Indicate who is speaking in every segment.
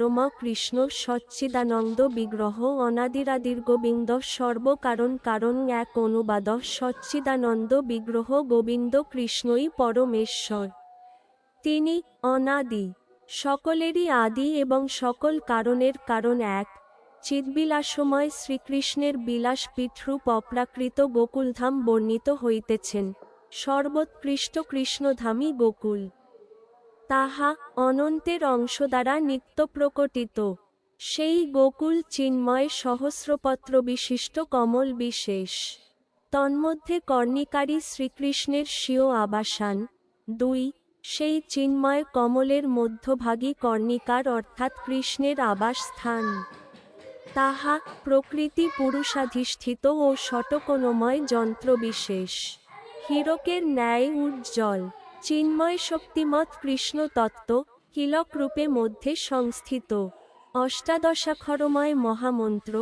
Speaker 1: পরম কৃষ্ণ, সচ্চিদানন্দ, বিগ্রহ অনাদিরাদির গোবিন্দ সর্বকারণ, কারণ, এক অনুবাদ, সচ্চিদানন্দ, বিগ্রহ, গোবিন্দ, কৃষ্ণই পরমেশ্বর। তিনি অনাদি। সকলেরই আদি এবং সকল কারণের কারণ এক। চিদ্বিলাসময় শ্রীকৃষ্ণের বিলাস পিঠরূপ অপ্রাকৃত গোকুলধাম বর্ণিত হইতেছেন। সর্বোৎকৃষ্ট কৃষ্ণধামই গোকুল। তাহা অনন্তের অংশ দ্বারা নিত্য প্রকটিত সেই গোকুল চিন্ময় সহস্রপত্র বিশিষ্ট কমল বিশেষ। তন্মধ্যে কর্ণিকারী শ্রীকৃষ্ণের স্বীয় আবাসান। দুই, সেই চিন্ময় কমলের মধ্যভাগী কর্ণিকার অর্থাৎ কৃষ্ণের আবাস স্থান তাহা প্রকৃতি পুরুষাধিষ্ঠিত ও শটকোণময় যন্ত্রবিশেষ হীরকের ন্যায় উজ্জ্বল। চিন্ময় শক্তিমত কৃষ্ণ তত্ত্ব কিলক রূপে মধ্যে সংস্থিত। অষ্টাদশাক্ষরময় মহামন্ত্র,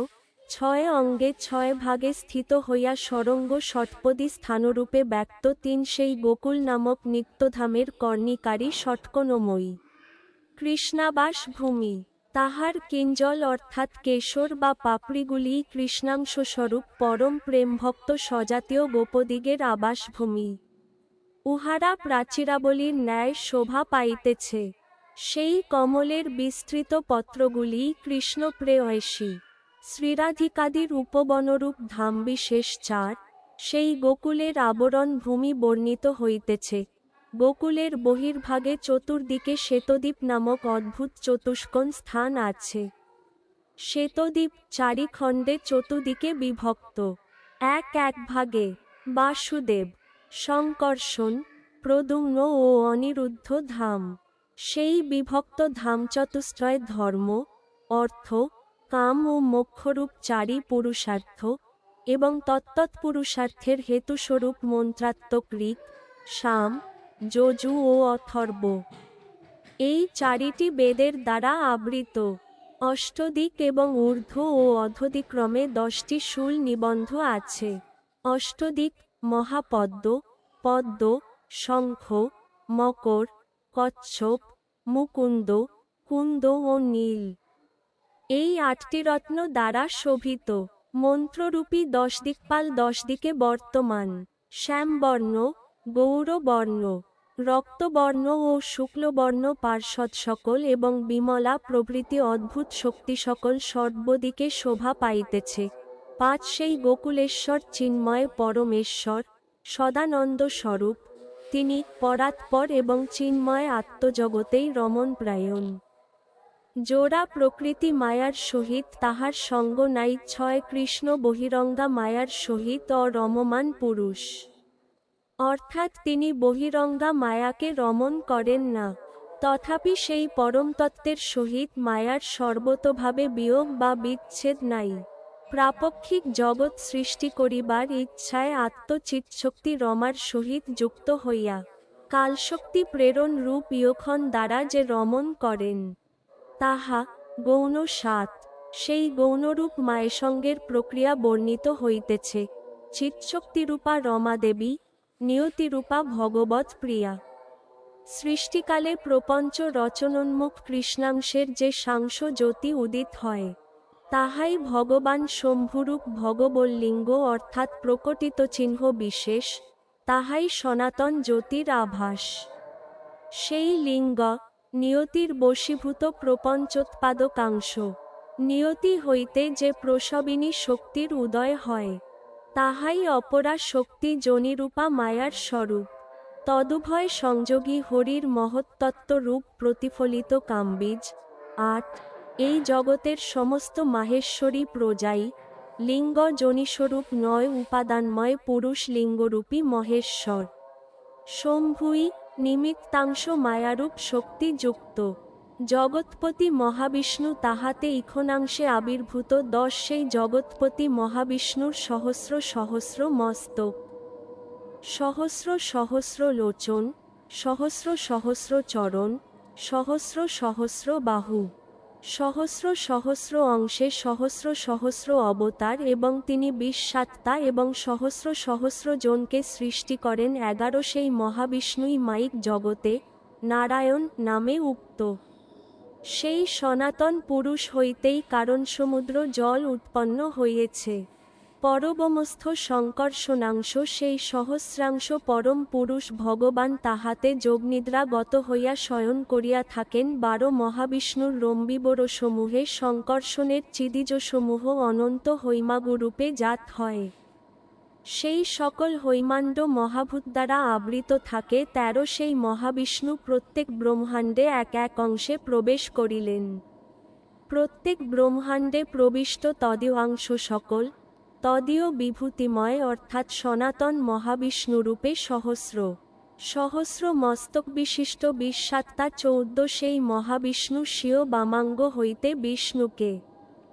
Speaker 1: ছয় অঙ্গে ছয় ভাগে স্থিত হইয়া সরঙ্গ ষটপদী স্থানরূপে ব্যক্ত তিন সেই গোকুল নামক নিত্যধামের কর্ণিকারী ষটকোণময়ী। কৃষ্ণাবাস ভূমি তাহার কিঞ্জল অর্থাৎ কেশর বা পাপড়িগুলি কৃষ্ণাংশস্বরূপ পরম প্রেমভক্ত স্বজাতীয় গোপদিগের আবাসভূমি। উহারা প্রাচীরাবলীর ন্যায় শোভা পাইতেছে। সেই কমলের বিস্তৃত পত্রগুলি কৃষ্ণপ্রেয়সী। শ্রীরাধিকাদির উপবনরূপ ধাম বিশেষ চার, সেই গোকুলের আবরণ ভূমি বর্ণিত হইতেছে। গোকুলের বহির্ভাগে চতুর্দিকে শ্বেতদ্বীপ নামক অদ্ভুত চতুষ্কোণ স্থান আছে। শ্বেতদ্বীপ চারি খণ্ডে চতুর্দিকে বিভক্ত। এক এক ভাগে বাসুদেব শঙ্কর্ষণ প্রদুম্ন ও অনিরুদ্ধ ধাম। সেই বিভক্ত ধাম চতুষ্টয় ধর্ম, অর্থ, কাম ও মোক্ষরূপ চারি পুরুষার্থ এবং তত্তৎপুরুষার্থের হেতুস্বরূপ মন্ত্রাত্মক ঋক শাম যজু ও অথর্ব। এই চারিটি বেদের দ্বারা আবৃত। অষ্টদিক এবং ঊর্ধ্ব ও অধদিক্রমে দশটি শুল নিবন্ধ আছে। অষ্টদিক মহাপদ্ম, পদ্ম, শঙ্খ, মকর, কচ্ছপ, মুকুন্দ, কুন্দ ও নীল। এই আটটি রত্ন দ্বারা শোভিত। মন্ত্ররূপী দশ দিকপাল দশ দিকে বর্তমান। শ্যামবর্ণ, গৌরবর্ণ, রক্তবর্ণ ও শুক্লবর্ণ পার্শ্বদ সকল এবং বিমলা প্রভৃতি অদ্ভুত শক্তি সকল সর্বদিকে শোভা পাইতেছে। পাঁচ সেই গোকুলেশ্বর, চিন্ময় পরমেশ্বর, সদানন্দ স্বরূপ, তিনি পরাৎপর এবং চিন্ময় আত্মজগতেই রমণ প্রায়ণ জোড়া প্রকৃতি মায়ার সহিত তাহার সঙ্গ নাই, ছয় কৃষ্ণ বহিরঙ্গা মায়ার সহিত অরমমান পুরুষ। অর্থাৎ তিনি বহিরঙ্গা মায়াকে রমণ করেন না, তথাপি সেই পরমতত্ত্বের সহিত মায়ার সর্বতভাবে বিয়োগ বা বিচ্ছেদ নাই। প্রাপক্ষিক জগৎ সৃষ্টি করিবার ইচ্ছায় আত্মচিৎশক্তি রমার সহিত যুক্ত হইয়া, কালশক্তি প্রেরণ রূপ ইয়খন দ্বারা যে রমণ করেন, তাহা গৌণ সাত। সেই গৌণরূপ মায়েসঙ্গের প্রক্রিয়া বর্ণিত হইতেছে। চিৎশক্তিরূপা রমা দেবী, নিয়তিরূপা ভগবৎ প্রিয়া। সৃষ্টিকালে প্রপঞ্চ রচনোন্মুখ কৃষ্ণাংশের যে সাংস জ্যোতি উদিত হয় তাহাই ভগবান শম্ভুরূপ ভগবল্লিঙ্গ অর্থাৎ প্রকটিত চিহ্ন বিশেষ, তাহাই সনাতন জ্যোতির আভাস। সেই লিঙ্গ, নিয়তির বশীভূত প্রপঞ্চোৎপাদকাংশ, নিয়তি হইতে যে প্রসবিনী শক্তির উদয় হয়, তাহাই অপরা শক্তি জনিরূপা মায়ার স্বরূপ, তদুভয় সংযোগী হরির মহত্তত্ত্ব রূপ প্রতিফলিত কামবীজ। আট এই জগতের সমস্ত মাহেশ্বরী প্রজাই লিঙ্গ জনিস্বরূপ নয়, উপাদানময় পুরুষ লিঙ্গরূপী মহেশ্বর। শম্ভুই নিমিত্তাংশ মায়ারূপ শক্তি যুক্ত জগৎপতি মহাবিষ্ণু তাহাতে ইখনাংশে আবির্ভূত দশ, সেই জগৎপতি মহাবিষ্ণুর সহস্র সহস্র মস্তক সহস্র সহস্র লোচন, সহস্র সহস্র চরণ, সহস্র সহস্র বাহু। সহস্র সহস্র অংশে সহস্র সহস্র অবতার এবং তিনি বিশ্বসাত্তা এবং সহস্র সহস্র জনকে সৃষ্টি করেন এগারো সেই মহাবিষ্ণুই মাইক জগতে, নারায়ণ নামে উক্ত। সেই সনাতন পুরুষ হইতেই কারণ সমুদ্র জল উৎপন্ন হইয়েছে। পরবমস্থ সংকর্ষণাংশ সেই সহস্রাংশ পরম পুরুষ ভগবান তাহাতে যোগনিদ্রাগত হইয়া শয়ন করিয়া থাকেন বারো মহাবিষ্ণুর রম্বিবরসমূহে সংকর্ষণের চিদিজসমূহ অনন্ত হৈমাগুরূপে জাত হয়। সেই সকল হৈমাণ্ড মহাভূত দ্বারা আবৃত থাকে, তেরো সেই মহাবিষ্ণু প্রত্যেক ব্রহ্মাণ্ডে এক এক অংশে প্রবেশ করিলেন। প্রত্যেক ব্রহ্মাণ্ডে প্রবিষ্ট তদীয়াংশ সকল তদীয় বিভূতিময় অর্থাৎ সনাতন মহাবিষ্ণুরূপে সহস্র সহস্র মস্তক বিশিষ্ট বিশ্বাত্মা চৌদ্দ সেই মহাবিষ্ণু স্বীয় বামাঙ্গ হইতে বিষ্ণুকে,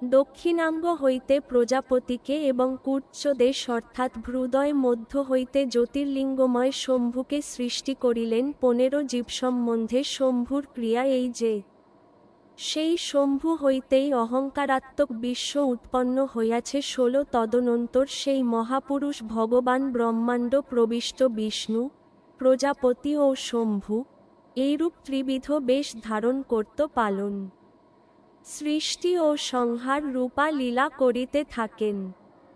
Speaker 1: দক্ষিণাঙ্গ হইতে প্রজাপতিকে এবং কূর্চদেশ অর্থাৎ হৃদয় মধ্য হইতে জ্যোতির্লিঙ্গময় শম্ভুকে সৃষ্টি করিলেন পনেরো জীব সম্বন্ধে শম্ভুর ক্রিয়া এই যে সেই শম্ভু হইতেই অহংকারাত্মক বিশ্ব উৎপন্ন হইয়াছে ষোলো তদনন্তর সেই মহাপুরুষ ভগবান ব্রহ্মাণ্ড প্রবিষ্ট বিষ্ণু, প্রজাপতি ও শম্ভু, এইরূপ ত্রিবিধ বেশ ধারণ করত পালন। সৃষ্টি ও সংহার রূপা লীলা করিতে থাকেন।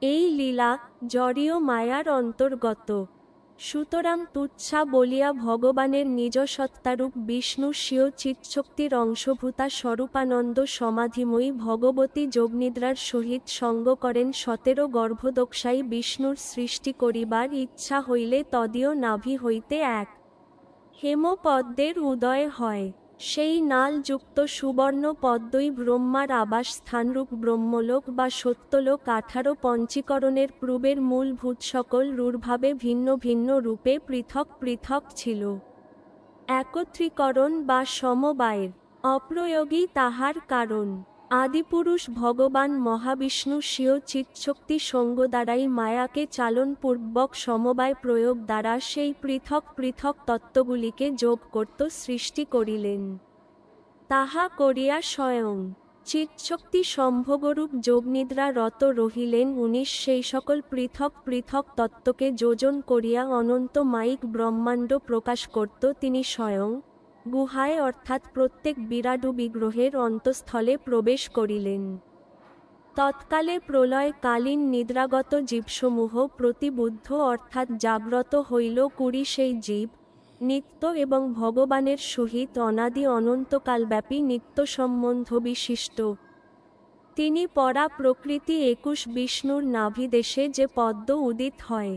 Speaker 1: এই লীলা জড়ীয় মায়ার অন্তর্গত। সুতরাং তুচ্ছা বলিয়া ভগবানের নিজ সত্তারূপ বিষ্ণু স্বীয় চিৎশক্তির অংশভূতা স্বরূপানন্দ সমাধিময়ী ভগবতী যোগনিদ্রার সহিত সঙ্গ করেন সতেরো গর্ভদক্ষায়ী বিষ্ণুর সৃষ্টি করিবার ইচ্ছা হইলে তদীয় নাভি হইতে এক। হেমপদ্মের উদয় হয়। সেই নালযুক্ত সুবর্ণ পদ্মই ব্রহ্মার আবাস স্থানরূপ ব্রহ্মলোক বা সত্যলোক আঠারো পঞ্চীকরণের পূর্বের মূলভূত সকল রূঢ়ভাবে ভিন্ন ভিন্ন রূপে পৃথক পৃথক ছিল। একত্রীকরণ বা সমবায়ের অপ্রয়োগী তাহার কারণ। আদিপুরুষ ভগবান মহাবিষ্ণু স্বীয় চিৎশক্তি সঙ্গ দ্বারাই মায়াকে চালনপূর্বক সমবায় প্রয়োগ দ্বারা সেই পৃথক পৃথক তত্ত্বগুলিকে যোগ করত সৃষ্টি করিলেন। তাহা করিয়া স্বয়ং চিৎশক্তি সম্ভোগরূপ যোগনিদ্রা রত রহিলেন উনিশ সেই সকল পৃথক পৃথক তত্ত্বকে যোজন করিয়া অনন্ত মাইক ব্রহ্মাণ্ড প্রকাশ করত তিনি স্বয়ং গুহায় অর্থাৎ প্রত্যেক বিরাডু বিগ্রহের অন্তঃস্থলে প্রবেশ করিলেন। তৎকালে প্রলয়কালীন নিদ্রাগত জীবসমূহ প্রতিবুদ্ধ অর্থাৎ জাগ্রত হইল কুড়ি সেই জীব, নিত্য এবং ভগবানের সহিত অনাদি অনন্তকালব্যাপী নিত্য সম্বন্ধ বিশিষ্ট। তিনি পরা প্রকৃতি একুশ বিষ্ণুর নাভিদেশে যে পদ্ম উদিত হয়,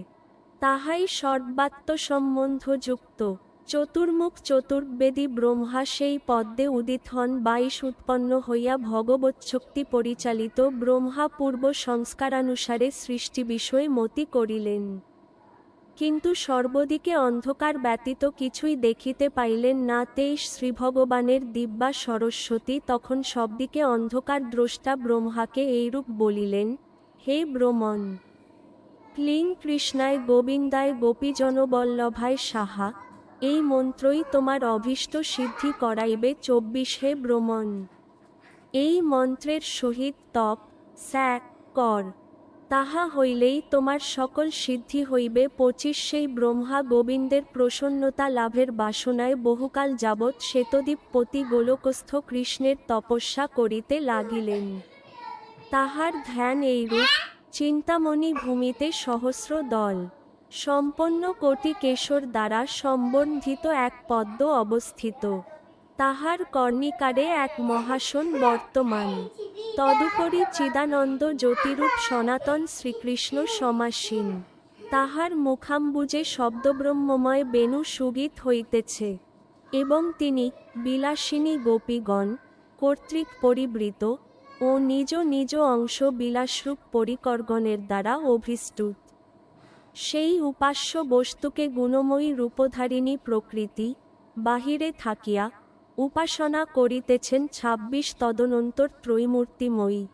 Speaker 1: তাহাই সর্বাত্ম সম্বন্ধযুক্ত চতুর্মুখ চতুর্বেদী ব্রহ্মা সেই পদ্মে উদিত হন, বাইশ উৎপন্ন হইয়া ভগবৎশক্তি পরিচালিত ব্রহ্মা পূর্ব সংস্কারানুসারে সৃষ্টি বিষয়ে মতি করিলেন। কিন্তু সর্বদিকে অন্ধকার ব্যতীত কিছুই দেখিতে পাইলেন না, তেইশ শ্রীভগবানের দিব্যা সরস্বতী তখন সবদিকে অন্ধকার দ্রষ্টা ব্রহ্মাকে এইরূপ বলিলেন, হে ব্রহ্মণ, ক্লিং কৃষ্ণায় গোবিন্দায় গোপীজনবল্লভায় সাহা এই মন্ত্রই তোমার অভীষ্ট সিদ্ধি করাইবে চব্বিশ হে ব্রহ্মণ। এই মন্ত্রের সহিত তপ, স্যাক, কর, তাহা হইলেই তোমার সকল সিদ্ধি হইবে পঁচিশ সেই ব্রহ্মা গোবিন্দের প্রসন্নতা লাভের বাসনায় বহুকাল যাবৎ শ্বেতদ্বীপ পতি গোলকস্থ কৃষ্ণের তপস্যা করিতে লাগিলেন। তাহার ধ্যান এইরূপ, চিন্তামণি ভূমিতে সহস্র দল। সম্পন্ন কোটি কেশর দ্বারা সম্বন্ধিত এক পদ্ম অবস্থিত। তাহার কর্ণিকারে এক মহাসন বর্তমান। তদুপরি চিদানন্দ জ্যোতিরূপ সনাতন শ্রীকৃষ্ণ সমাসীন। তাহার মুখাম্বুজে শব্দব্রহ্মময় বেণু সুগীত হইতেছে এবং তিনি বিলাসিনী গোপীগণ কর্তৃক পরিবৃত ও নিজ নিজ অংশ বিলাসরূপ পরিকর্গণের দ্বারা অভিস্তুত। সেই উপাস্য বস্তুকে গুণময়ী রূপধারিণী প্রকৃতি বাহিরে থাকিয়া উপাসনা করিতেছেন ছাব্বিশ তদনন্তর ত্রৈমূর্তিময়ী।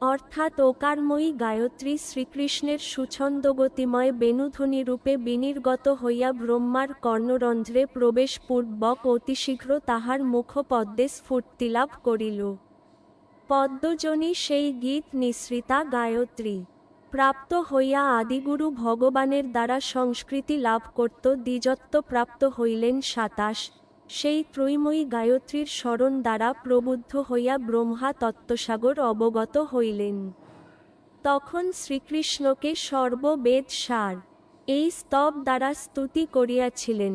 Speaker 1: অর্থাৎ ওকারময়ী গায়ত্রী শ্রীকৃষ্ণের সুছন্দগতিময় বেণুধ্বনি রূপে বিনির্গত হইয়া ব্রহ্মার কর্ণরন্ধ্রে প্রবেশ পূর্বক অতিশীঘ্র তাহার মুখপদ্মে স্ফূর্তিলাভ করিল। পদ্মজনী সেই গীত নিঃসৃতা গায়ত্রী। প্রাপ্ত হইয়া আদিগুরু ভগবানের দ্বারা সংস্কৃতি লাভ করত, দ্বিজত্ব প্রাপ্ত হইলেন সাতাশ। সেই ত্রৈময়ী গায়ত্রীর স্মরণ দ্বারা প্রবুদ্ধ হইয়া ব্রহ্মা তত্ত্বসাগর অবগত হইলেন। তখন শ্রীকৃষ্ণকে সর্ববেদ সার, এই স্তব দ্বারা স্তুতি করিয়াছিলেন।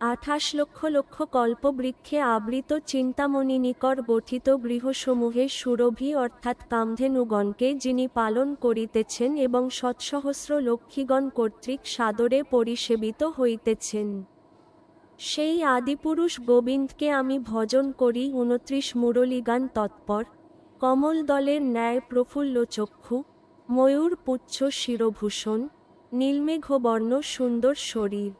Speaker 1: আঠাশ লক্ষ লক্ষ কল্পবৃক্ষে আবৃত চিন্তামণিনিকর গঠিত গৃহসমূহে সুরভি অর্থাৎ কামধেনুগণকে যিনি পালন করিতেছেন এবং শতসহস্র লক্ষ্মীগণ কর্তৃক সাদরে পরিসেবিত হইতেছেন। সেই আদিপুরুষ গোবিন্দকে আমি ভজন করি উনত্রিশ মুরলীগান তৎপর, কমল দলের ন্যায় প্রফুল্ল চক্ষু, ময়ূর পুচ্ছ শিরভূষণ, নীলমেঘবর্ণ সুন্দর শরীর।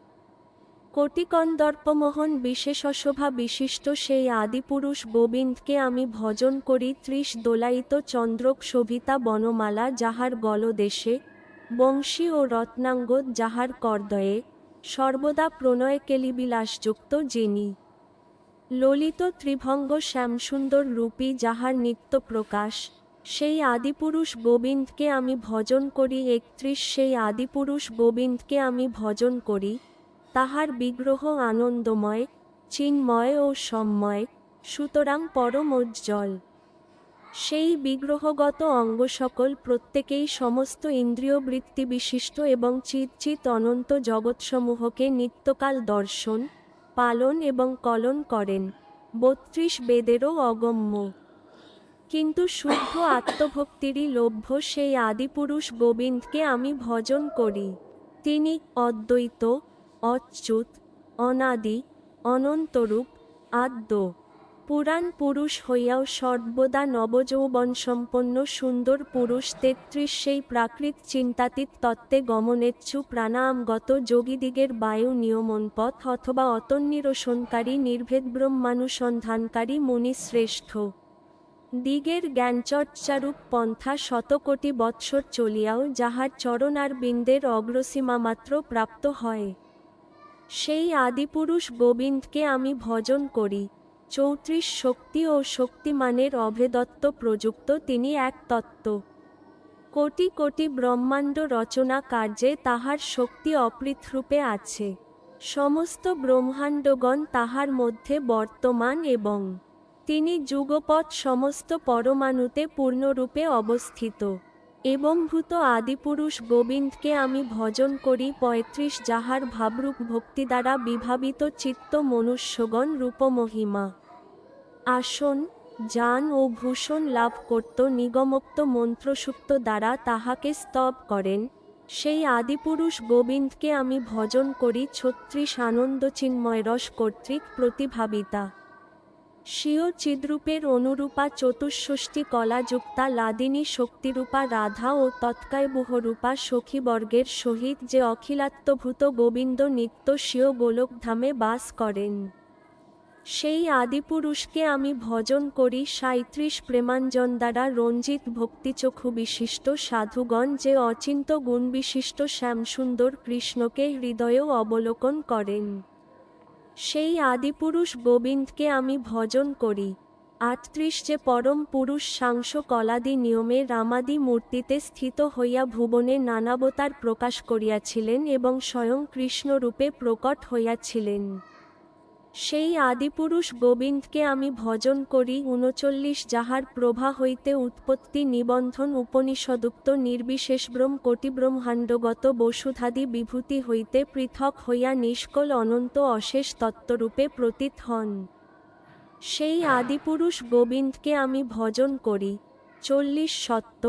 Speaker 1: কোটিকন্দর্পমোহন বিশেষশোভা বিশিষ্ট সেই আদিপুরুষ গোবিন্দকে আমি ভজন করি ত্রিশ দোলায়িত চন্দ্রক শোভিতা বনমালা যাহার গলদেশে, বংশী ও রত্নাঙ্গদ যাহার করদয়ে, সর্বদা প্রণয় কেলিবিলাসযুক্ত যিনি। ললিত ত্রিভঙ্গ শ্যামসুন্দর রূপী যাহার নিত্য প্রকাশ, সেই আদিপুরুষ গোবিন্দকে আমি ভজন করি একত্রিশ সেই আদিপুরুষ গোবিন্দকে আমি ভজন করি তাহার বিগ্রহ আনন্দময়, চিন্ময় ও সম্ময়, সুতরাং পরম উজ্জ্বল সেই বিগ্রহগত অঙ্গ সকল প্রত্যেকেই সমস্ত ইন্দ্রিয় বৃত্তি বিশিষ্ট এবং চিৎচিত অনন্ত জগৎসমূহকে নিত্যকাল দর্শন, পালন এবং কলন করেন। বত্রিশ বেদেরও অগম্য। কিন্তু শুদ্ধ আত্মভক্তিরই লভ্য সেই আদিপুরুষ গোবিন্দকে আমি ভজন করি। তিনি অদ্বৈত অচ্যুত, অনাদি, অনন্তরূপ, আদ্য। পুরাণ পুরুষ হইয়াও সর্বদা নবযৌবনসম্পন্ন সুন্দর পুরুষ তেত্রিশ সেই প্রাকৃত চিন্তাতীত তত্ত্বে গমনেচ্ছু প্রাণায়ামগত যোগীদিগের বায়ু নিয়মনপথ অথবা অতন্নিরসনকারী নির্ভেদ ব্রহ্মানুসন্ধানকারী মুনি শ্রেষ্ঠ। দিগের জ্ঞানচর্চারূপ পন্থা শতকোটি বৎসর চলিয়াও যাহার চরণার বিন্দের অগ্রসীমা মাত্র প্রাপ্ত হয়। সেই আদিপুরুষ গোবিন্দকে আমি ভজন করি। চৌত্রিশ শক্তি ও শক্তিমানের অভেদত্ব প্রযুক্ত তিনি এক তত্ত্ব। কোটি কোটি ব্রহ্মাণ্ড রচনা কার্যে তাহার শক্তি অপৃথরূপে আছে। সমস্ত ব্রহ্মাণ্ডগণ তাহার মধ্যে বর্তমান এবং তিনি যুগপৎ সমস্ত পরমাণুতে পূর্ণরূপে অবস্থিত। এবং ভূত আদিপুরুষ গোবিন্দকে আমি ভজন করি পঁয়ত্রিশ যাহার ভাবরূপ ভক্তি দ্বারা বিভাবিত চিত্ত মনুষ্যগণ রূপমহিমা। আসন, যান ও ভূষণ লাভ করত নিগমোক্ত মন্ত্রসুক্ত দ্বারা তাহাকে স্তব করেন। সেই আদিপুরুষ গোবিন্দকে আমি ভজন করি ছত্রিশ আনন্দচিন্ময় রস কর্তৃক প্রতিভাবিতা। স্বীয় চিদ্রূপের অনুরূপা চতুষ্ষষ্ঠী কলাযুক্তা লাদিনী শক্তিরূপা রাধা ও তৎকায়বুহরূপা সখীবর্গের সহিত যে অখিলাত্মভূত গোবিন্দ নিত্য স্বীয় গোলকধামে বাস করেন। সেই আদিপুরুষকে আমি ভজন করি সাঁত্রিশ প্রেমাঞ্জন দ্বারা রঞ্জিত ভক্তিচক্ষু বিশিষ্ট সাধুগণ যে অচিন্ত গুণবিশিষ্ট শ্যামসুন্দর কৃষ্ণকে হৃদয়েও অবলোকন করেন। সেই আদিপুরুষ গোবিন্দকে আমি ভজন করি। আটত্রিশ যে পরম পুরুষ সাংস কলাদি নিয়মে রামাদি মূর্তিতে স্থিত হইয়া ভুবনে নানাবতার প্রকাশ করিয়াছিলেন এবং স্বয়ং কৃষ্ণরূপে প্রকট হইয়াছিলেন। সেই আদিপুরুষ গোবিন্দকে আমি ভজন করি উনচল্লিশ যাহার প্রভা হইতে উৎপত্তি নিবন্ধন উপনিষদুক্ত নির্বিশেষব্রহ্ম কোটিব্রহ্মাণ্ডগত বসুধাদি বিভূতি হইতে পৃথক হইয়া নিষ্কল অনন্ত অশেষ তত্ত্বরূপে প্রতীত হন। সেই আদিপুরুষ গোবিন্দকে আমি ভজন করি চল্লিশ সত্য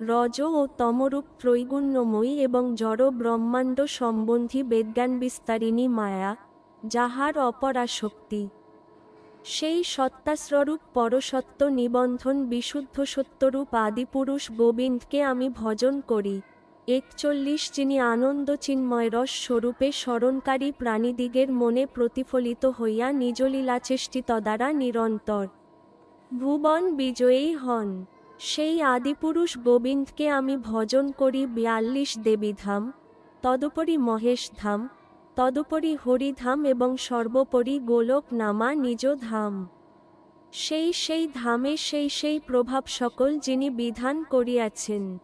Speaker 1: রজ ও তমরূপ ত্রৈগুণ্যময়ী এবং জড় ব্রহ্মাণ্ড সম্বন্ধী বেদজ্ঞান বিস্তারিণী মায়া। যাহার অপরাশক্তি সেই সত্তাস্বরূপ পরসত্য নিবন্ধন বিশুদ্ধ সত্যরূপ আদিপুরুষ গোবিন্দকে আমি ভজন করি। একচল্লিশ যিনি আনন্দ চিন্ময় রস স্বরূপে স্মরণকারী প্রাণীদিগের মনে প্রতিফলিত হইয়া নিজলীলাচেষ্টিত দ্বারা নিরন্তর। ভুবন বিজয়ী হন। সেই আদিপুরুষ গোবিন্দকে আমি ভজন করি বিয়াল্লিশ দেবীধাম, তদুপরি মহেশধাম তদুপরি হরিধাম এবং সর্বোপরি গোলক নামা নিজ ধাম। সেই সেই ধামে সেই সেই প্রভাব সকল যিনি বিধান করিয়াছেন।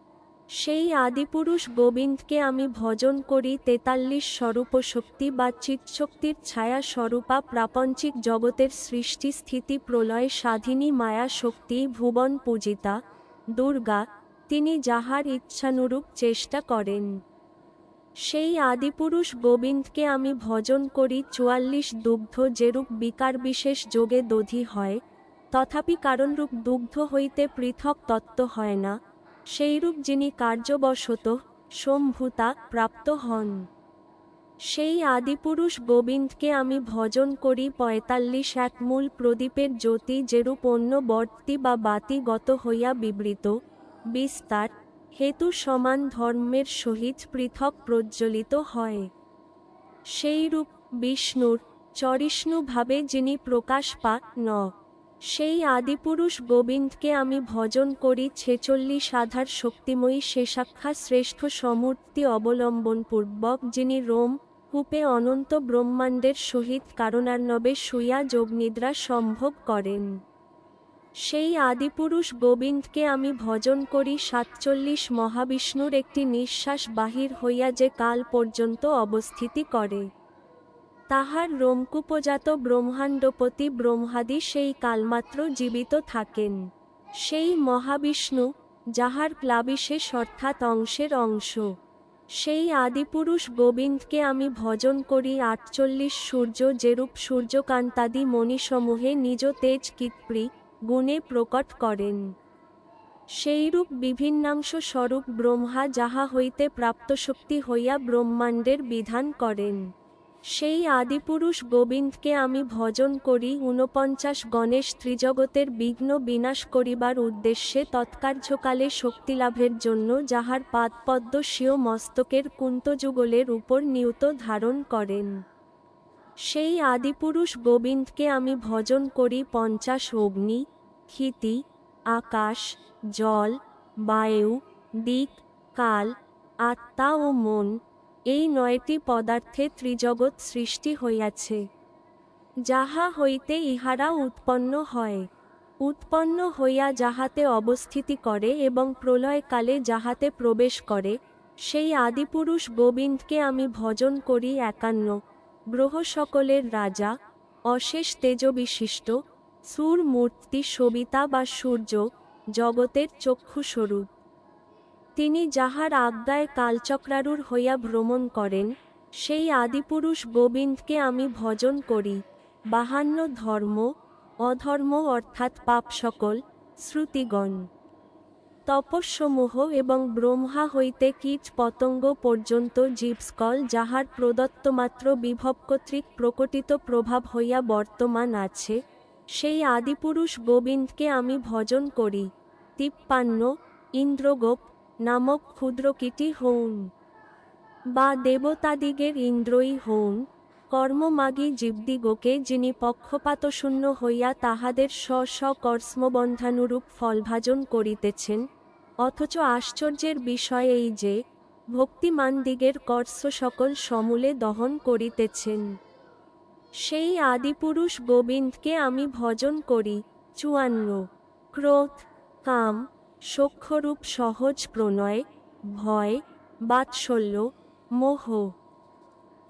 Speaker 1: সেই আদিপুরুষ গোবিন্দকে আমি ভজন করি তেতাল্লিশ স্বরূপ শক্তি বা চিৎশক্তির ছায়া স্বরূপা প্রাপঞ্চিক জগতের সৃষ্টি স্থিতি প্রলয় স্বাধীনী মায়া শক্তি ভুবন পূজিতা, দুর্গা, তিনি যাহার ইচ্ছানুরূপ চেষ্টা করেন। সেই আদিপুরুষ গোবিন্দকে আমি ভজন করি চুয়াল্লিশ দুগ্ধ যেরূপ বিকার বিশেষ যোগে দধি হয়, তথাপি কারণরূপ দুগ্ধ হইতে পৃথক তত্ত্ব হয় না, সেইরূপ যিনি কার্যবশত সম্ভূতা প্রাপ্ত হন। সেই আদিপুরুষ গোবিন্দকে আমি ভজন করি পঁয়তাল্লিশ এক মূল প্রদীপের জ্যোতি যেরূপ অন্য বর্তি বা বাতিগত হইয়া বিবৃত, বিস্তার হেতু সমান ধর্মের সহিত পৃথক প্রজ্বলিত হয়। সেইরূপ বিষ্ণুর চরিষ্ণুভাবে যিনি প্রকাশ পা ন, সেই আদিপুরুষ গোবিন্দকে আমি ভজন করি ছেচল্লিশ আধার শক্তিময়ী শেষাক্ষা শ্রেষ্ঠ সমূর্তি অবলম্বনপূর্বক যিনি রোম, কূপে অনন্ত ব্রহ্মাণ্ডের সহিত কারণার্ণবে শুইয়া যোগনিদ্রা সম্ভব করেন। সেই আদিপুরুষ গোবিন্দকে আমি ভজন করি সাতচল্লিশ মহাবিষ্ণুর একটি নিঃশ্বাস বাহির হইয়া যে কাল পর্যন্ত অবস্থিতি করে। তাহার রোমকূপজাত ব্রহ্মাণ্ডপতি ব্রহ্মাদি সেই কালমাত্র জীবিত থাকেন। সেই মহাবিষ্ণু, যাহার প্লাবিশেষ অর্থাৎ অংশের অংশ। সেই আদিপুরুষ গোবিন্দকে আমি ভজন করি আটচল্লিশ সূর্য যেরূপ সূর্যকান্তাদি মণিসমূহে নিজ তেজ কিৎপ্রি গুণে প্রকট করেন। সেইরূপ বিভিন্নাংশ স্বরূপ ব্রহ্মা যাহা হইতে প্রাপ্ত শক্তি হইয়া ব্রহ্মাণ্ডের বিধান করেন। সেই আদিপুরুষ গোবিন্দকে আমি ভজন করি ঊনপঞ্চাশ গণেশ ত্রিজগতের বিঘ্ন বিনাশ করিবার উদ্দেশ্যে তৎকার্যকালে শক্তিলাভের জন্য যাহার পাদপদ্ম স্বীয় মস্তকের কুন্তযুগলের উপর নিয়ত ধারণ করেন। সেই আদিপুরুষ গোবিন্দকে আমি ভজন করি পঞ্চাশ অগ্নি, ক্ষিতি, আকাশ, জল, বায়ু, দিক, কাল, আত্মা ও মন, এই নয়টি পদার্থে ত্রিজগৎ সৃষ্টি হইয়াছে। যাহা হইতে ইহারা উৎপন্ন হয়, উৎপন্ন হইয়া যাহাতে অবস্থিতি করে এবং প্রলয়কালে যাহাতে প্রবেশ করে, সেই আদিপুরুষ গোবিন্দকে আমি ভজন করি একান্ন। গ্রহ সকলের রাজা, অশেষ তেজবিশিষ্ট সুর মূর্তি সবিতা বা সূর্য, জগতের চক্ষুস্বরূপ। তিনি যাহার আজ্ঞায় কালচক্রারুর হইয়া ভ্রমণ করেন, সেই আদিপুরুষ গোবিন্দকে আমি ভজন করি, বাহান্ন ধর্ম, অধর্ম অর্থাৎ পাপ সকল শ্রুতিগণ। তপস্যমোহ এবং ব্রহ্মা হইতে কীট পতঙ্গ পর্যন্ত জীবস্কল, যাহার প্রদত্তমাত্র বিভব কর্তৃক প্রকটিত প্রভাব হইয়া বর্তমান আছে, সেই আদিপুরুষ গোবিন্দকে আমি ভজন করি। তিপ্পান্ন, ইন্দ্রগোপ নামক ক্ষুদ্রকীটি হউন, বা দেবতাদিগের ইন্দ্রই হউন। কর্মমাগী জীবদিগকে যিনি পক্ষপাতশূন্য হইয়া তাহাদের স্ব স্ব কর্মবন্ধানুরূপ ফলভাজন করিতেছেন, অথচ আশ্চর্যের বিষয় এই যে ভক্তিমানদিগের কর্ষ সকল সমূলে দহন করিতেছেন। সেই আদিপুরুষ গোবিন্দকে আমি ভজন করি, চুয়ান্ন, ক্রোধ, কাম, সক্ষরূপ সহজ প্রণয়, ভয়, বাৎসল্য, মোহ।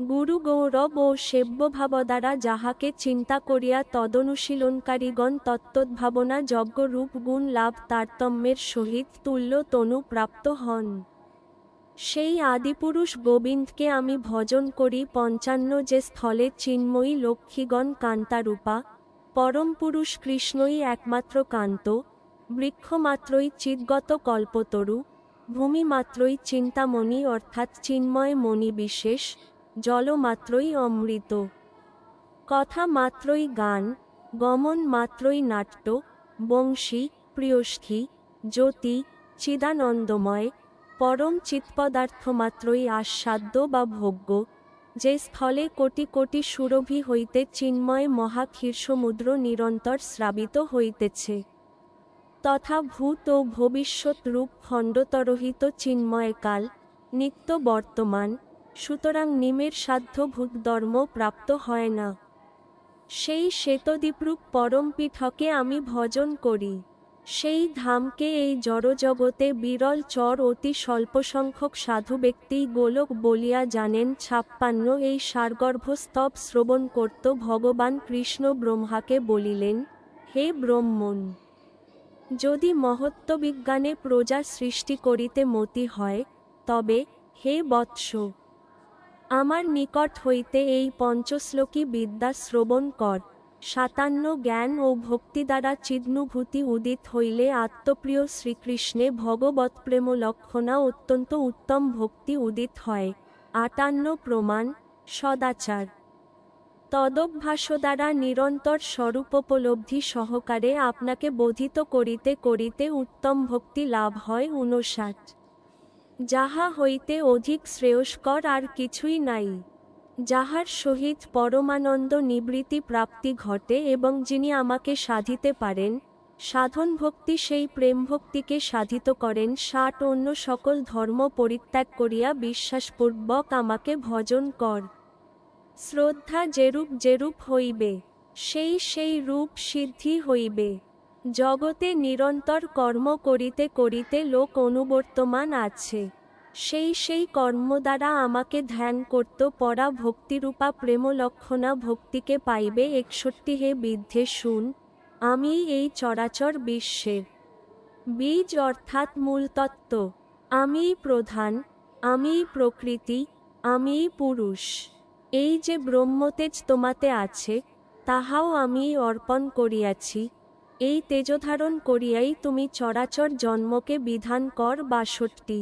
Speaker 1: গুরু গৌরব ও সেব্যভাব দ্বারা যাহাকে চিন্তা করিয়া তদনুশীলনকারীগণ তত্ত্বদ্ভাবনা যজ্ঞরূপ গুণ লাভ তারতম্যের সহিত তুল্য তনু প্রাপ্ত হন। সেই আদিপুরুষ গোবিন্দকে আমি ভজন করি পঞ্চান্ন যে স্থলে চিন্ময়ী লক্ষ্মীগণ কান্তারূপা, পরম পুরুষ কৃষ্ণই একমাত্র কান্ত, বৃক্ষমাত্রই চিদ্গত কল্পতরু, ভূমিমাত্রই চিন্তামণি অর্থাৎ চিন্ময় মণি বিশেষ জলমাত্রই অমৃত। কথা মাত্রই গান, গমন মাত্রই নাট্য, বংশী, প্রিয়ষ্ঠী, জ্যোতি, চিদানন্দময়, পরম চিৎপদার্থ মাত্রই আস্বাদ্য বা ভোগ্য, যে স্থলে কোটি কোটি সুরভি হইতে চিন্ময় মহাক্ষীর্সমুদ্র নিরন্তর শ্রাবিত হইতেছে। তথা ভূত ও ভবিষ্যৎ রূপ খণ্ডতরহিত চিন্ময়কাল, নিত্য বর্তমান সুতরাং নিমের সাধ্য ভূতধর্ম প্রাপ্ত হয় না। সেই শ্বেতদ্বীপরূপ পরম পীঠকে আমি ভজন করি। সেই ধামকে এই জড়জগতে বিরল চর অতি স্বল্পসংখ্যক সাধু ব্যক্তি গোলক বলিয়া জানেন, ছাপ্পান্ন এই সারগর্ভস্তব শ্রবণ করত ভগবান কৃষ্ণ ব্রহ্মাকে বলিলেন, হে ব্রহ্মণ, যদি মহত্ত্ববিজ্ঞানে প্রজা সৃষ্টি করিতে মতি হয়, তবে হে বৎস আমার নিকট হইতে এই পঞ্চশ্লোকী বিদ্যা শ্রবণ কর। সাতান্ন জ্ঞান ও ভক্তি দ্বারা চিদনুভূতি উদিত হইলে আত্মপ্রিয় শ্রীকৃষ্ণে ভগবৎ প্রেম লক্ষণা অত্যন্ত উত্তম ভক্তি উদিত হয়। আটান্ন প্রমাণ, সদাচার। তদভ্যাস দ্বারা নিরন্তর স্বরূপোপলব্ধি সহকারে আপনাকে বোধিত করিতে করিতে উত্তম ভক্তি লাভ হয় ঊনষাট। যাহা হইতে অধিক শ্রেয়স্কর আর কিছুই নাই, যাহার সহিত পরমানন্দ নিবৃত্তি প্রাপ্তি ঘটে এবং যিনি আমাকে সাধিতে পারেন, সাধন ভক্তি সেই প্রেম ভক্তিকে সাধিত করেন, ষাট অন্য সকল ধর্ম পরিত্যাগ করিয়া বিশ্বাসপূর্বক আমাকে ভজন কর। শ্রদ্ধা যেরূপ যেরূপ হইবে, সেই সেই রূপ সিদ্ধি হইবে। জগতে নিরন্তর কর্ম করিতে করিতে লোক অনুবর্তমান আছে। সেই সেই কর্ম দ্বারা আমাকে ধ্যান করত, পরা ভক্তিরূপা প্রেমলক্ষণা ভক্তিকে পাইবে একষট্টি হে বিদ্ধে শুন, আমি এই চরাচর বিশ্বের বীজ অর্থাৎ মূলতত্ত্ব আমিই প্রধান আমিই প্রকৃতি আমিই পুরুষ। এই যে ব্রহ্মতেজ তোমাতে আছে, তাহাও আমি অর্পণ করিয়াছি এই তেজধারণ করিয়াই তুমি চরাচর জন্মকে বিধান কর বাষট্টি